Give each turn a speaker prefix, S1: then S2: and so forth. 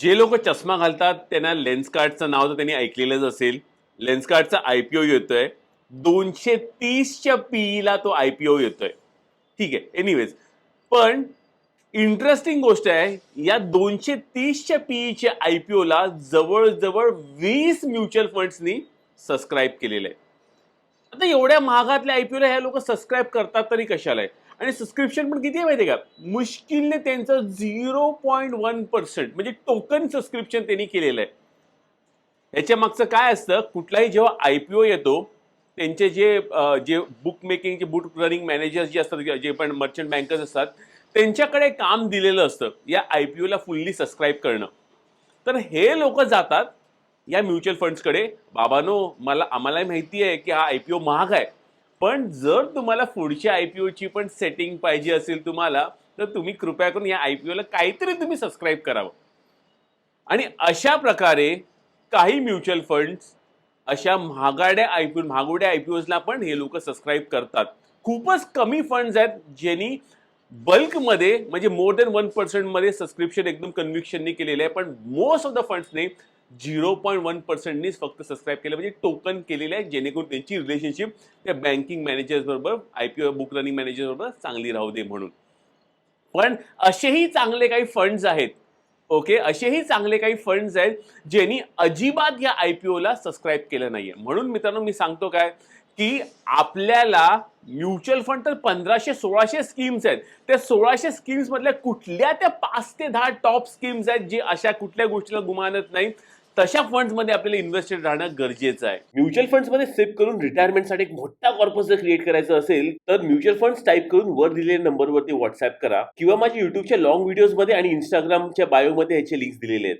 S1: जे लोक चष्मा घालतात त्यांना लेन्स कार्डचं नाव तर त्यांनी ऐकलेलंच असेल. लेन्स कार्डचा आय पी ओ येतोय. दोनशे तीसच्या पीईला तो आय पी ओ येतोय. ठीक आहे. एनिवेज पण इंटरेस्टिंग गोष्ट आहे या दोनशे तीसच्या पीईच्या आय पी ओला जवळजवळ वीस म्युच्युअल फंड्सनी सबस्क्राईब केलेलं आहे आता एवढ्या महागातल्या आय पी ओला ह्या लोक सबस्क्राईब करतात तरी कशाला आहे? आणि सबस्क्रिप्शन पण किती आहे माहिती आहे का? मुश्किलने त्यांचं झिरो पॉईंट वन पर्सेंट म्हणजे टोकन सबस्क्रिप्शन त्यांनी केलेलं आहे. याच्या मागचं काय असतं? कुठलाही जेव्हा आय पी ओ येतो त्यांचे जे जे बुक मेकिंग जे बुक रनिंग मॅनेजर्स जे असतात जे पण मर्चंट बँकर्स असतात त्यांच्याकडे काम दिलेलं असतं या आय पी ओला फुल्ली सबस्क्राईब करणं. तर हे लोक जातात या म्युच्युअल फंड्सकडे बाबानो मला आम्हालाही माहिती आहे की हा आय पी ओ महाग आहे. पण जर तुम्हाला पुढच्या आय पी ओची पण सेटिंग पाहिजे असेल तुम्हाला तर तुम्ही कृपया करून या आय पी ओला काहीतरी तुम्ही सबस्क्राईब करावं. आणि अशा प्रकारे काही म्युच्युअल फंड्स अशा महागाड्या आय पी महागोड्या आय पी ओजला पण हे लोक सबस्क्राईब करतात. खूपच कमी फंड्स आहेत ज्यांनी बल्कमध्ये म्हणजे मोर दॅन वन पर्सेंटमध्ये सबस्क्रिप्शन एकदम कन्व्हिक्शननी केलेलं आहे पण मोस्ट ऑफ द फंड्सने झिरो पॉईंट वन पर्सेंटनीच फक्त सबस्क्राईब केलं. म्हणजे टोकन केलेलं आहे जेणेकरून त्यांची रिलेशनशिप त्या banking मॅनेजर्सबरोबर I P O book running मॅनेजर्सबरोबर चांगली राहू दे म्हणून. पण असेही चांगले काही फंड्स आहेत ओके असेही चांगले काही फंड्स आहेत ज्यांनी अजिबात या आय पी ओला सबस्क्राईब केलं नाहीये. म्हणून मित्रांनो मी सांगतो काय? की आपल्याला म्युच्युअल फंड तर पंधराशे सोळाशे स्कीम्स आहेत. त्या सोळाशे स्कीम्स मधल्या कुठल्या त्या पाच ते दहा टॉप स्कीम्स आहेत जे अशा कुठल्या गोष्टीला गुमानत नाही तशा फंड्समध्ये आपल्याला इन्व्हेस्टेड राहणं गरजेचं आहे. म्युच्युअल फंड्समध्ये सेव्ह करून रिटायरमेंटसाठी एक मोठा कॉर्पस जर क्रिएट करायचं असेल तर म्युच्युअल फंड्स टाईप करून वर दिलेल्या नंबरवरती व्हॉट्सअप करा किंवा माझ्या युट्यूबच्या लॉंग व्हिडिओजमध्ये आणि इंस्टाग्रामच्या बायोमध्ये ह्याचे लिंक्स दिलेले आहेत.